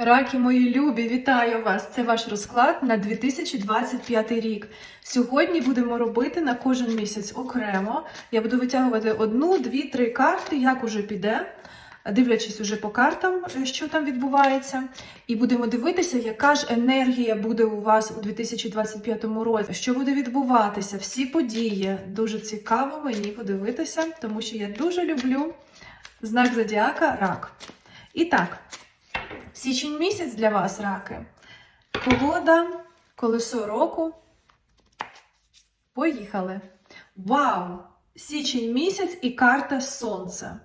Раки, мої любі, вітаю вас! Це ваш розклад на 2025 рік. Сьогодні будемо робити на кожен місяць окремо. Я буду витягувати одну, дві, три карти, як уже піде, дивлячись уже по картам, що там відбувається. І будемо дивитися, яка ж енергія буде у вас у 2025 році, що буде відбуватися, всі події. Дуже цікаво мені подивитися, тому що я дуже люблю знак зодіака рак. І так. Січень місяць для вас, раки. Погода, колесо року. Поїхали. Вау! Січень місяць і карта сонця.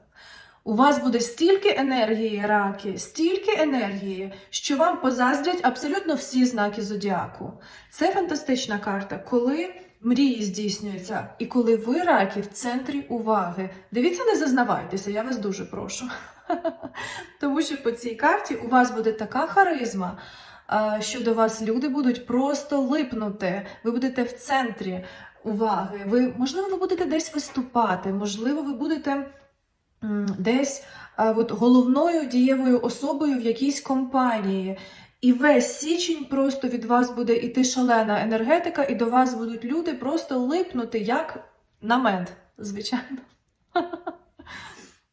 У вас буде стільки енергії, раки, стільки енергії, що вам позаздрять абсолютно всі знаки зодіаку. Це фантастична карта, коли мрії здійснюються, і коли ви, раки, в центрі уваги. Дивіться, не зазнавайтеся, я вас дуже прошу. Тому що по цій карті у вас буде така харизма, що до вас люди будуть просто липнути. Ви будете в центрі уваги. Ви, можливо, ви будете десь виступати, можливо, ви будете десь от, головною дієвою особою в якійсь компанії. І весь січень просто від вас буде іти шалена енергетика, і до вас будуть люди просто липнути, як на мед, звичайно.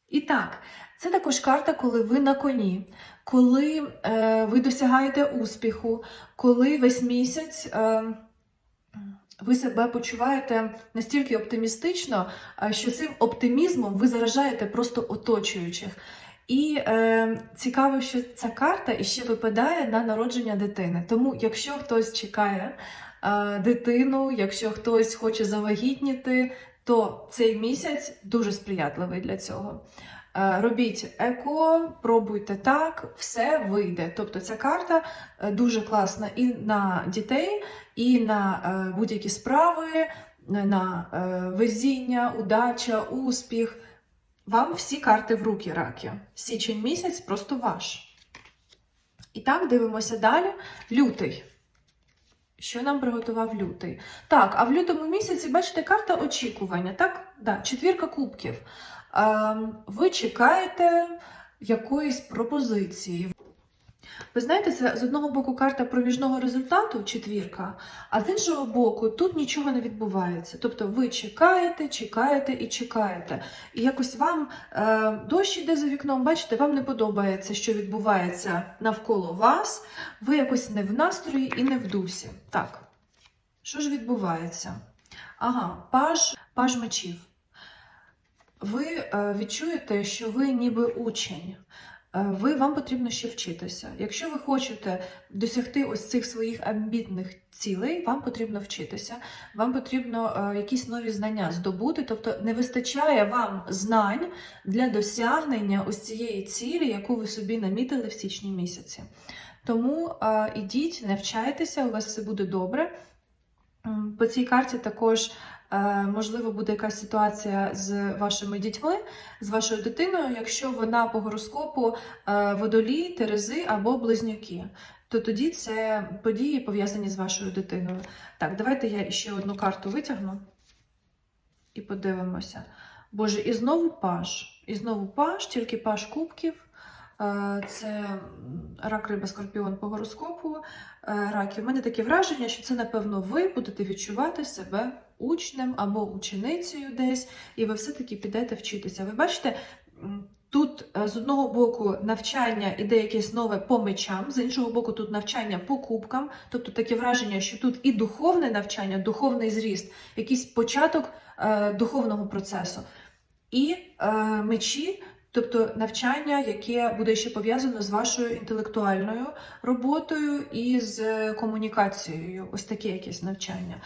І так, це також карта, коли ви на коні, коли е, ви досягаєте успіху, коли весь місяць е, ви себе почуваєте настільки оптимістично, е, що цим оптимізмом ви заражаєте просто оточуючих. І е, цікаво, що ця карта іще випадає на народження дитини. Тому, якщо хтось чекає е, дитину, якщо хтось хоче завагітніти, то цей місяць дуже сприятливий для цього. Е, Робіть еко, пробуйте так, все вийде. Тобто ця карта е, дуже класна і на дітей, і на е, будь-які справи, на е, везіння, удача, успіх. Вам всі карти в руки, раки. Січень місяць просто ваш. І так, дивимося далі. Лютий. Що нам приготував лютий? Так, а в лютому місяці, бачите, карта очікування, так? Да, четвірка кубків. Ем, ви чекаєте якоїсь пропозиції. Ви знаєте, це з одного боку карта проміжного результату, четвірка, а з іншого боку, тут нічого не відбувається. Тобто ви чекаєте, чекаєте і чекаєте. І якось вам е, дощ іде за вікном, бачите, вам не подобається, що відбувається навколо вас. Ви якось не в настрої і не в дусі. Так, що ж відбувається? Ага, паж, паж мечів. Ви е, відчуєте, що ви ніби учень. Е, Ви вам потрібно ще вчитися. Якщо ви хочете досягти ось цих своїх амбітних цілей, вам потрібно вчитися, вам потрібно е, якісь нові знання здобути. Тобто не вистачає вам знань для досягнення ось цієї цілі, яку ви собі намітили в січні місяці. Тому е, ідіть, навчайтеся, у вас все буде добре. По цій карті також можливо буде якась ситуація з вашими дітьми, з вашою дитиною, якщо вона по гороскопу е, водолій, терези або близнюки. То тоді це події пов'язані з вашою дитиною. Так, давайте я ще одну карту витягну і подивимося. Боже, і знову паж. І знову паж, тільки паж кубків. Е, Це рак риба скорпіон по гороскопу. Е, Раки. У мене таке враження, що це, напевно, ви будете відчувати себе учнем або ученицею десь, і ви все-таки підете вчитися. Ви бачите, тут е, з одного боку навчання іде якесь нове по мечам, з іншого боку, тут навчання по кубкам. Тобто таке враження, що тут і духовне навчання, духовний зріст, якийсь початок е, духовного процесу. І е, мечі, тобто навчання, яке буде ще пов'язано з вашою інтелектуальною роботою і з комунікацією. Ось таке якесь навчання.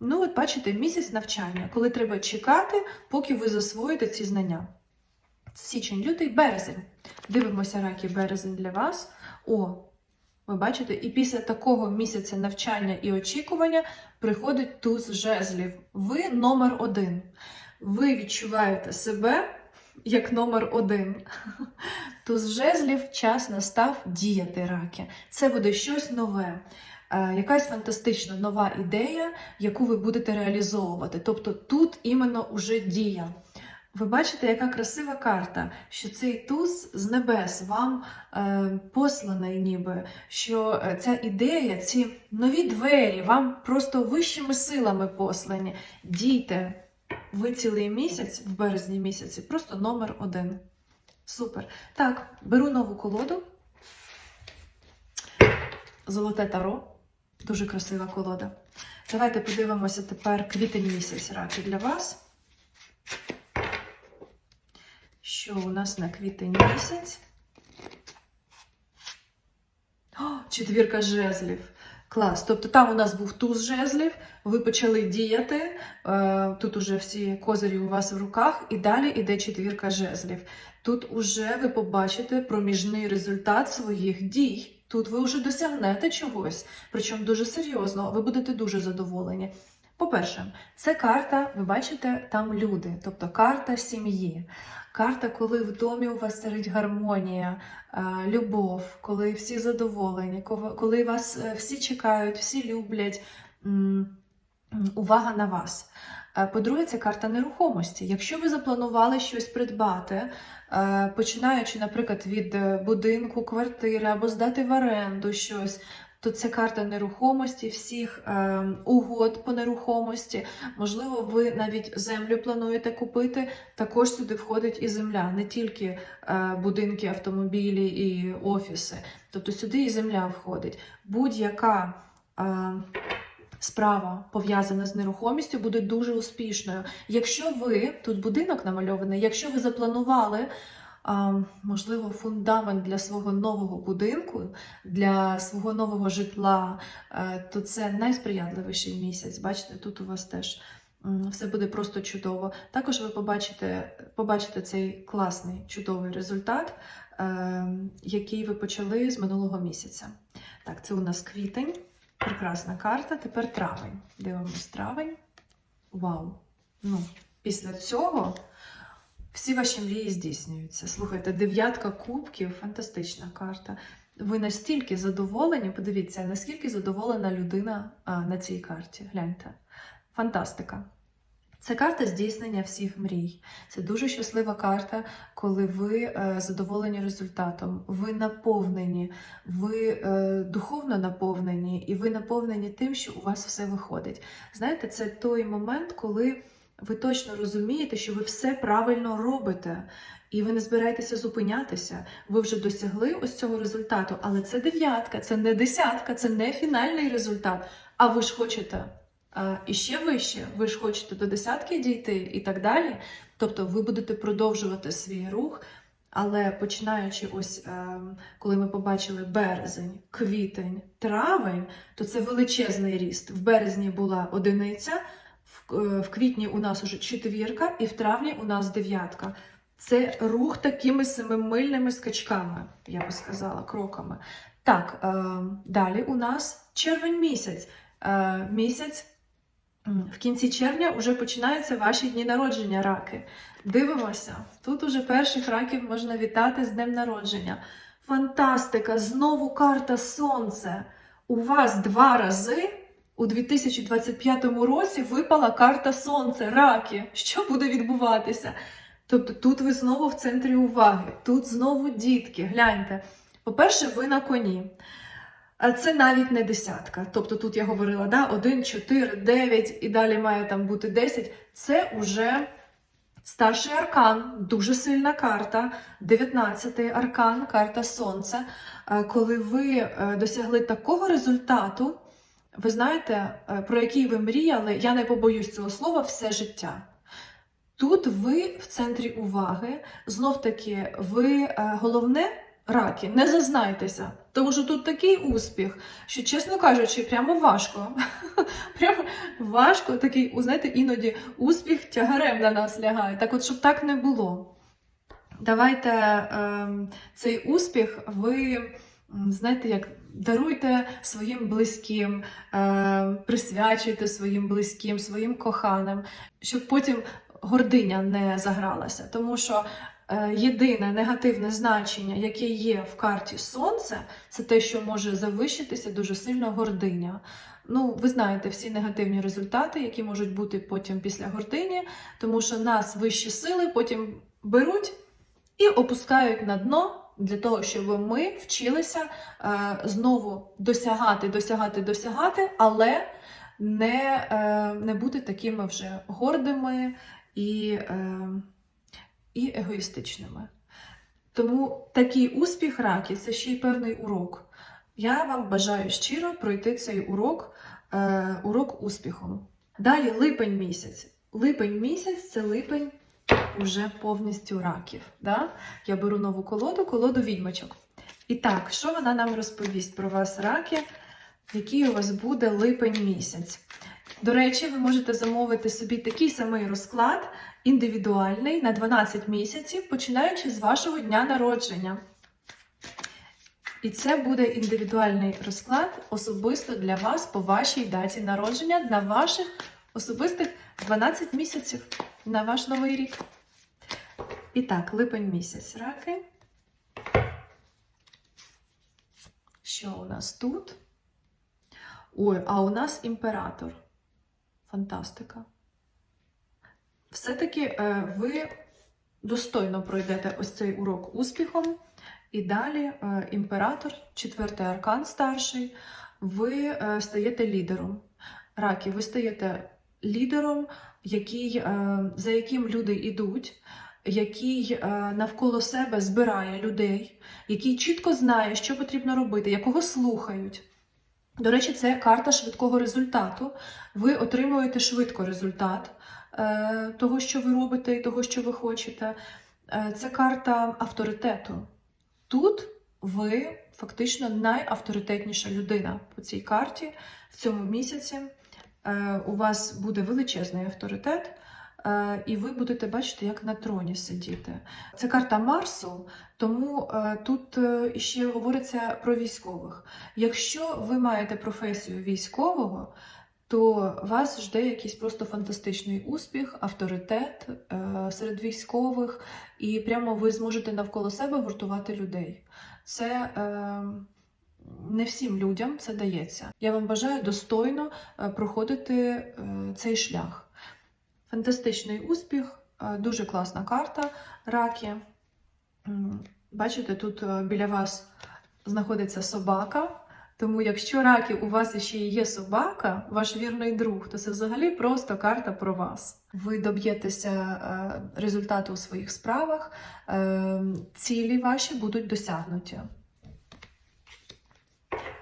Ну, от бачите, місяць навчання, коли треба чекати, поки ви засвоїте ці знання. Січень, лютий, березень. Дивимося раки березень для вас. О, ви бачите, і після такого місяця навчання і очікування приходить туз жезлів. Ви номер один. Ви відчуваєте себе як номер один. Туз жезлів час настав діяти раки. Це буде щось нове. Е, Якась фантастична нова ідея, яку ви будете реалізовувати. Тобто тут іменно уже дія. Ви бачите, яка красива карта, що цей туз з небес вам е, посланий, ніби, що е, ця ідея, ці нові двері вам просто вищими силами послані. Дійте, ви цілий місяць, в березні місяці, просто номер один. Супер. Так, беру нову колоду. Золоте таро. Дуже красива колода. Давайте подивимося тепер квітень місяць раки для вас. Що у нас на квітень місяць? О, четвірка жезлів. Клас. Тобто там у нас був туз жезлів, ви почали діяти. е, Тут уже всі козирі у вас в руках, і далі іде четвірка жезлів. Тут уже ви побачите проміжний результат своїх дій. Тут ви вже досягнете чогось, причому дуже серйозно, ви будете дуже задоволені. По-перше, це карта, ви бачите, там люди, тобто карта сім'ї. Карта, коли в домі у вас царить гармонія, е, любов, коли всі задоволені, коли- вас е, всі чекають, всі люблять. Увага на вас. Е, По-друге, це карта нерухомості. Якщо ви запланували щось придбати, е, починаючи, наприклад, від е, будинку, квартири або здати в оренду щось, то це карта нерухомості, всіх угод по нерухомості. Можливо, ви навіть землю плануєте купити. Також сюди входить і земля, не тільки будинки, автомобілі і офіси. Тобто сюди і земля входить. Будь-яка справа пов'язана з нерухомістю буде дуже успішною. Якщо ви тут будинок намальований, якщо ви запланували. Можливо, фундамент для свого нового будинку, для свого нового житла, е, то це найсприятливіший місяць. Бачите, тут у вас теж все буде просто чудово. Також ви побачите, побачите цей класний чудовий результат, е, який ви почали з минулого місяця. Так, це у нас квітень. Прекрасна карта. Тепер травень. Дивимось травень. Вау! Ну, після цього всі ваші мрії здійснюються. Слухайте, дев'ятка кубків фантастична карта. Ви настільки задоволені, подивіться, наскільки задоволена людина а, на цій карті. Гляньте. Фантастика. Це карта здійснення всіх мрій. Це дуже щаслива карта, коли ви е, задоволені результатом, ви наповнені, ви е, духовно наповнені, і ви наповнені тим, що у вас все виходить. Знаєте, це той момент, коли ви точно розумієте, що ви все правильно робите, і ви не збираєтеся зупинятися. Ви вже досягли ось цього результату, але це дев'ятка, це не десятка, це не фінальний результат. А ви ж хочете і ще вище, ви ж хочете до десятки дійти і так далі. Тобто ви будете продовжувати свій рух. Але починаючи ось, е, коли ми побачили березень, квітень, травень, то це величезний ріст. В березні була одиниця, в, е, квітні у нас уже четвірка, і в травні у нас дев'ятка. Це рух такими семимильними скачками, я би сказала, кроками. Так, е, далі у нас червень місяць. Е, місяць в кінці червня вже починаються ваші дні народження, раки. Дивимося. Тут уже перших раків можна вітати з днем народження. Фантастика! Знову карта Сонце. У вас два рази у 2025 році випала карта Сонце, раки. Що буде відбуватися? Тобто тут ви знову в центрі уваги, тут знову дітки. Гляньте. По-перше, ви на коні. Це навіть не десятка. Тобто тут я говорила, да, 1, 4, 9 і далі має там бути 10. Це уже старший аркан, дуже сильна карта. 19-й аркан, карта Сонця. Е, Коли ви е, досягли такого результату, ви знаєте, е, про який ви мріяли, я не побоюсь цього слова, все життя. Тут ви в центрі уваги, знов таки, ви головне раки, не зазнайтеся, тому що тут такий успіх, що, чесно кажучи, прямо важко. Прямо важко, такий, знаєте, іноді успіх тягарем на нас лягає. Так от, щоб так не було. Давайте ем, цей успіх ви, знаєте, як даруйте своїм близьким, е, присвячуйте своїм близьким, своїм коханим, щоб потім гординя не загралася. Тому що єдине негативне значення, яке є в карті Сонце, це те, що може завищитися дуже сильно гординя. Ну, ви знаєте всі негативні результати, які можуть бути потім після гордині, тому що нас вищі сили потім беруть і опускають на дно для того, щоб ми вчилися е, знову досягати, досягати, досягати, але не, е, не бути такими вже гордими і, е, і егоїстичними. Тому такий успіх раки це ще й певний урок. Я вам бажаю щиро пройти цей урок, е, урок успіхом. Далі липень місяць. Липень місяць це липень уже повністю раків. Да? Я беру нову колоду, колоду відьмачок. І так, що вона нам розповість про вас, раки, який у вас буде липень місяць? До речі, ви можете замовити собі такий самий розклад, індивідуальний на 12 місяців, починаючи з вашого дня народження. І це буде індивідуальний розклад особисто для вас по вашій даті народження на ваших особистих 12 місяців на ваш новий рік. І так, липень місяць раки. Що у нас тут? Ой, а у нас імператор. Фантастика. Все-таки е, ви достойно пройдете ось цей урок успіхом. І далі е, імператор, четвертий аркан старший, ви е, стаєте лідером. Раки, ви стаєте лідером, який, за яким люди йдуть, який навколо себе збирає людей, який чітко знає, що потрібно робити, якого слухають. До речі, це карта швидкого результату. Ви отримуєте швидко результат того, що ви робите, і того, що ви хочете. Е, Це карта авторитету. Тут ви фактично найавторитетніша людина по цій карті в цьому місяці. Е, У вас буде величезний авторитет, е, і ви будете бачити, як на троні сидіти. Це карта Марсу, тому е, тут е, ще говориться про військових. Якщо ви маєте професію військового, то вас жде якийсь просто фантастичний успіх, авторитет е, серед військових, і прямо ви зможете навколо себе гуртувати людей. Це е, не всім людям це дається. Я вам бажаю достойно е, проходити цей шлях. Фантастичний успіх, дуже класна карта раки. Бачите, тут біля вас знаходиться собака. Тому, якщо раки у вас ще є собака, ваш вірний друг, то це взагалі просто карта про вас. Ви доб'єтеся е, результату у своїх справах, е, цілі ваші будуть досягнуті.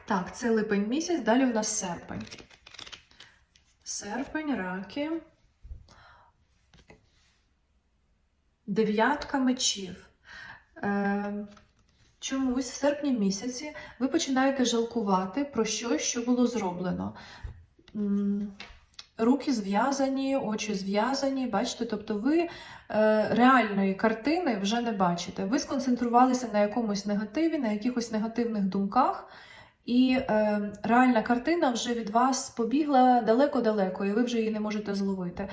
Так, це липень місяць, далі у нас серпень. Серпень, раки. Дев'ятка мечів. Чомусь в серпні місяці ви починаєте жалкувати про щось, що було зроблено. Руки зв'язані, очі зв'язані, бачите, тобто ви е, реальної картини вже не бачите. Ви сконцентрувалися на якомусь негативі, на якихось негативних думках, і е, реальна картина вже від вас побігла далеко-далеко, і ви вже її не можете зловити.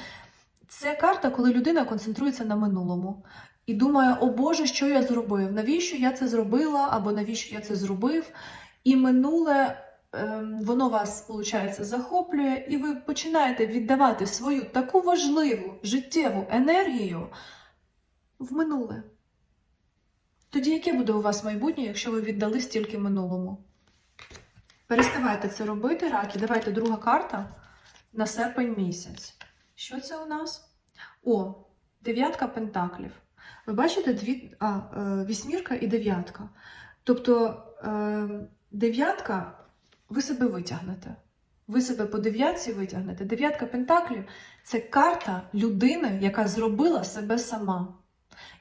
Це карта, коли людина концентрується на минулому і думає, о Боже, що я зробив? Навіщо я це зробила, або навіщо я це зробив? І минуле ем, воно вас, виходить, захоплює, і ви починаєте віддавати свою таку важливу життєву енергію в минуле. Тоді яке буде у вас майбутнє, якщо ви віддали стільки минулому? Переставайте це робити, раки. Давайте друга карта на серпень місяць. Що це у нас? О, дев'ятка пентаклів. Ви бачите дві а, е, вісьмірка і дев'ятка. Тобто е, дев'ятка ви себе витягнете. Ви себе по дев'ятці витягнете. Дев'ятка пентаклів це карта людини, яка зробила себе сама.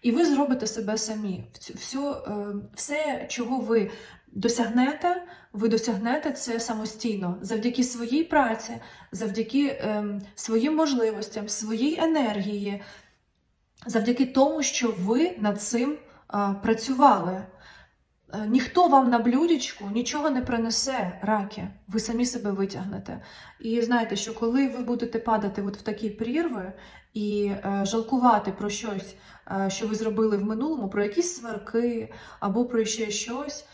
І ви зробите себе самі. Всю- всю, е, все, чого ви досягнете, ви досягнете це самостійно завдяки своїй праці, завдяки ем, своїм можливостям, своїй енергії, завдяки тому, що ви над цим працювали. Е, Ніхто вам на блюдечку нічого не принесе, раки. Ви самі себе витягнете. І знаєте, що коли ви будете падати от в такі прірви, і е, жалкувати про щось, е, що ви зробили в минулому, про якісь сварки або про ще щось.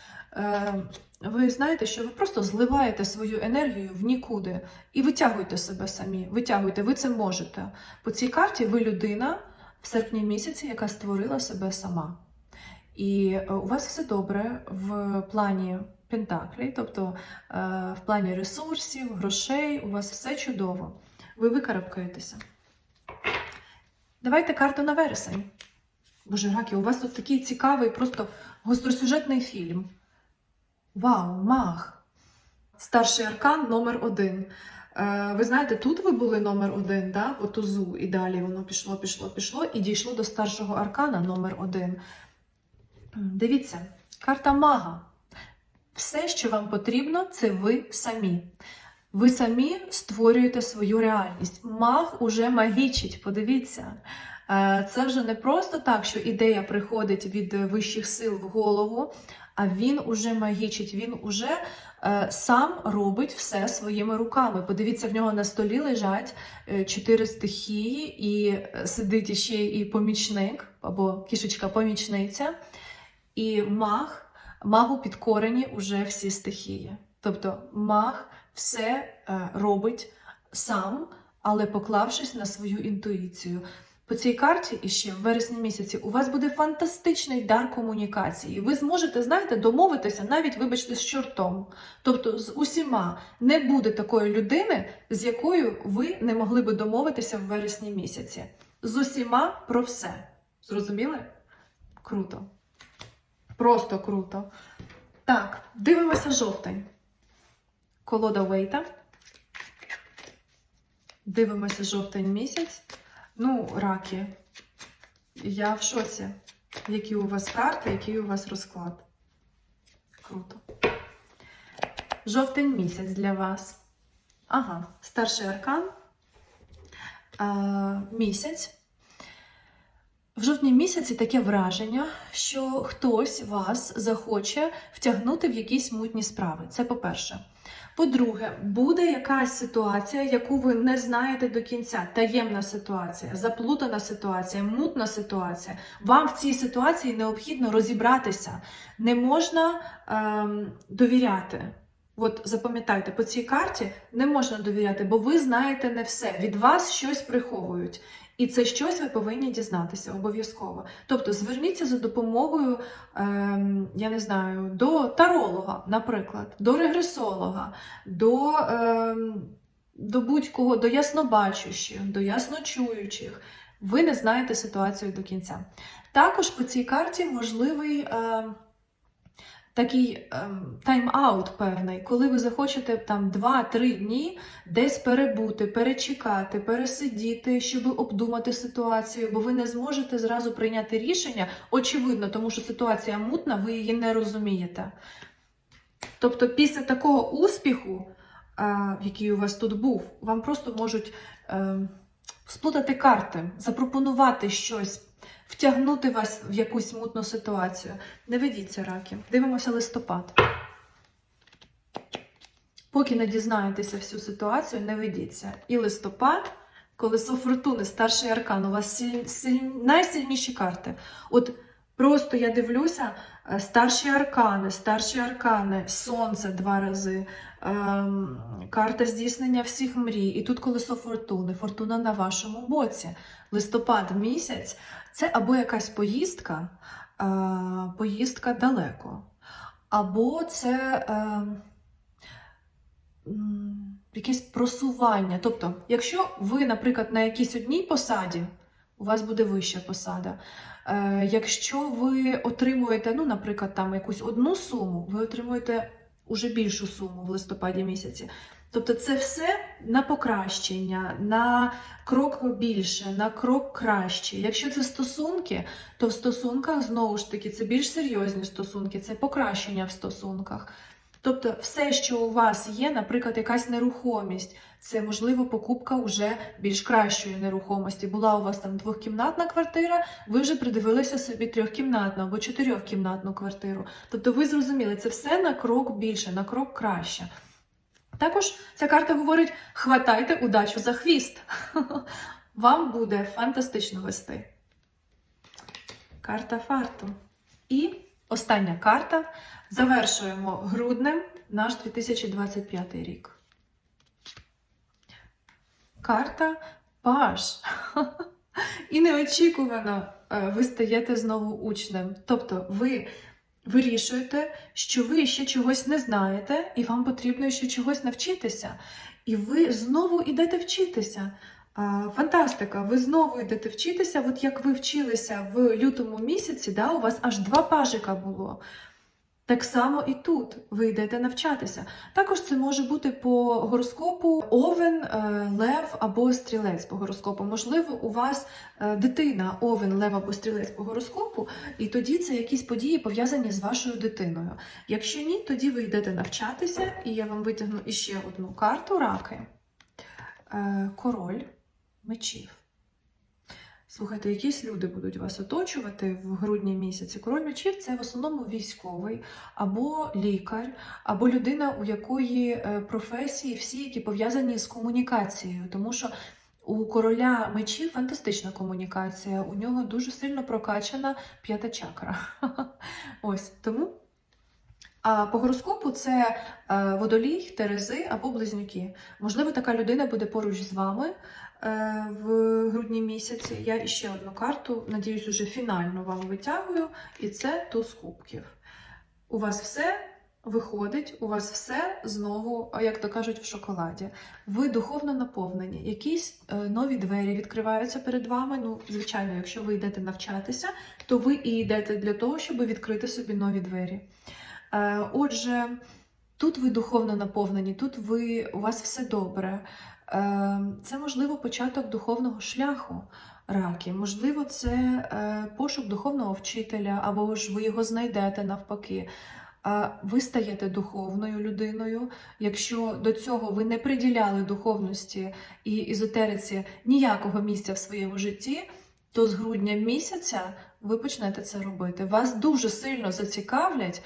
Ви знаєте, що ви просто зливаєте свою енергію в нікуди і витягуйте себе самі. Витягуйте, ви це можете. По цій карті ви людина в серпні місяці, яка створила себе сама. І е, у вас все добре в плані пентаклей, тобто е, в плані ресурсів, грошей, у вас все чудово. Ви викарабкаєтеся. Давайте карту на вересень. Боже, Ракі, у вас тут такий цікавий, просто гостросюжетний фільм. Вау, мах! Старший аркан номер один. Е, ви знаєте, тут ви були номер один, да? по тузу, і далі воно пішло, пішло, пішло, і дійшло до старшого аркана номер один. Дивіться, карта мага. Все, що вам потрібно, це ви самі. Ви самі створюєте свою реальність. Маг уже магічить, подивіться. Е, Це вже не просто так, що ідея приходить від вищих сил в голову, а він уже магічить, він уже сам робить все своїми руками. Подивіться, в нього на столі лежать е, чотири стихії, і е, сидить іще і помічник або кішечка-помічниця. І маг, магу підкорені уже всі стихії. Тобто маг все е, робить сам, але поклавшись на свою інтуїцію. По цій карті іще в вересні місяці у вас буде фантастичний дар комунікації. Ви зможете, знаєте, домовитися навіть, вибачте, з чортом. Тобто з усіма не буде такої людини, з якою ви не могли би домовитися в вересні місяці. З усіма про все. Зрозуміли? Круто. Просто круто. Так, дивимося жовтень. Колода Вейта. Дивимося жовтень місяць. Ну, раки. Я в шоці. Які у вас карти, який у вас розклад. Круто. Жовтень місяць для вас. Ага, старший аркан. А, місяць. В жовтні місяці таке враження, що хтось вас захоче втягнути в якісь мутні справи. Це по-перше. По-друге, буде якась ситуація, яку ви не знаєте до кінця. Таємна ситуація, заплутана ситуація, мутна ситуація. Вам в цій ситуації необхідно розібратися. Не можна ем, довіряти. От запам'ятайте, по цій карті не можна довіряти, бо ви знаєте не все. Від вас щось приховують. І це щось ви повинні дізнатися обов'язково. Тобто зверніться за допомогою, ем, я не знаю, до таролога, наприклад, до регресолога, до, ем, до будь-кого, до яснобачущих, до ясночуючих. Ви не знаєте ситуацію до кінця. Також по цій карті можливий. Ем, Такий ем, тайм-аут певний, коли ви захочете там 2-3 дні десь перебути, перечекати, пересидіти, щоб обдумати ситуацію, бо ви не зможете зразу прийняти рішення, очевидно, тому що ситуація мутна, ви її не розумієте. Тобто, після такого успіху, е, який у вас тут був, вам просто можуть е, сплутати карти, запропонувати щось втягнути вас в якусь мутну ситуацію. Не ведіться, раки. Дивимося листопад. Поки не дізнаєтеся всю ситуацію, не ведіться. І листопад, колесо фортуни, старший аркан, у вас сіль... сіль... найсильніші карти. От просто я дивлюся, е, старші аркани, старші аркани, сонце два рази, ем, карта здійснення всіх мрій. І тут колесо фортуни, фортуна на вашому боці. Листопад місяць це або якась поїздка, е, поїздка далеко, або це е, якесь просування. Тобто, якщо ви, наприклад, на якійсь одній посаді, у вас буде вища посада. Е, якщо ви отримуєте, ну, наприклад, там якусь одну суму, ви отримуєте уже більшу суму в листопаді місяці. Тобто це все на покращення, на крок більше, на крок краще. Якщо це стосунки, то в стосунках знову ж таки це більш серйозні стосунки, це покращення в стосунках. Тобто, все, що у вас є, наприклад, якась нерухомість, це можливо покупка вже більш кращої нерухомості. Була у вас там двохкімнатна квартира, ви вже придивилися собі трьохкімнатну або чотирьохкімнатну квартиру. Тобто, ви зрозуміли, це все на крок більше, на крок краще. Також ця карта говорить: хватайте удачу за хвіст. вам буде фантастично вести. Карта фарту. І остання карта. Завершуємо груднем наш 2025 рік. Карта Паш. І неочікувано е, ви стаєте знову учнем. Тобто ви вирішуєте, що ви ще чогось не знаєте, і вам потрібно ще чогось навчитися. І ви знову йдете вчитися. Фантастика! Ви знову йдете вчитися. От як ви вчилися в лютому місяці, да, у вас аж два пажика було. Так само і тут ви йдете навчатися. Також це може бути по гороскопу овен, е, лев або стрілець по гороскопу. Можливо, у вас е, дитина овен, лев або стрілець по гороскопу, і тоді це якісь події пов'язані з вашою дитиною. Якщо ні, тоді ви йдете навчатися, і я вам витягну іще одну карту раки. Е, Король мечів. Слухайте, якісь люди будуть вас оточувати в грудні місяці. Король мечів це в основному військовий, або лікар, або людина, у якої е, професії всі, які пов'язані з комунікацією. Тому що у короля мечів фантастична комунікація, у нього дуже сильно прокачана п'ята чакра. Ось тому. А по гороскопу це е, водолій, терези або близнюки. Можливо, така людина буде поруч з вами в грудні місяці. Я іще одну карту, надіюсь, уже фінально вам витягую, і це туз кубків. У вас все виходить, у вас все знову, як то кажуть, в шоколаді. Ви духовно наповнені, якісь е, нові двері відкриваються перед вами. Ну, звичайно, якщо ви йдете навчатися, то ви і йдете для того, щоб відкрити собі нові двері. Е, Отже, тут ви духовно наповнені, тут ви, у вас все добре. Е, Це, можливо, початок духовного шляху раки. Можливо, це е, пошук духовного вчителя, або ж ви його знайдете навпаки. А Ви стаєте духовною людиною. Якщо до цього ви не приділяли духовності і езотериці ніякого місця в своєму житті, то з грудня місяця ви почнете це робити. Вас дуже сильно зацікавлять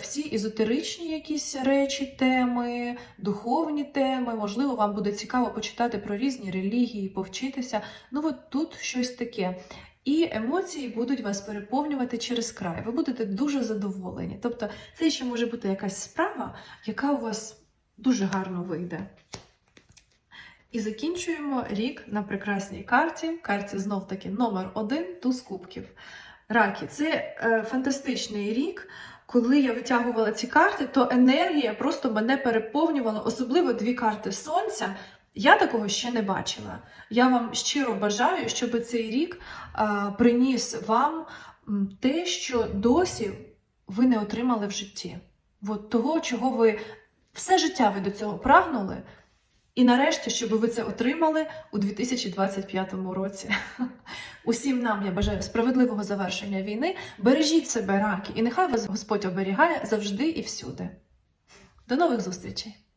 всі езотеричні якісь речі, теми, духовні теми. Можливо, вам буде цікаво почитати про різні релігії, повчитися. Ну, от тут щось таке. І емоції будуть вас переповнювати через край. Ви будете дуже задоволені. Тобто, це ще може бути якась справа, яка у вас дуже гарно вийде. І закінчуємо рік на прекрасній карті. Карті знов таки номер один туз кубків. Раки, це е, фантастичний рік. Коли я витягувала ці карти, то енергія просто мене переповнювала, особливо дві карти сонця. Я такого ще не бачила. Я вам щиро бажаю, щоб цей рік а, приніс вам те, що досі ви не отримали в житті. От того, чого ви все життя ви до цього прагнули. І нарешті, щоб ви це отримали у 2025 році. Усім нам я бажаю справедливого завершення війни. Бережіть себе, раки, і нехай вас Господь оберігає завжди і всюди. До нових зустрічей!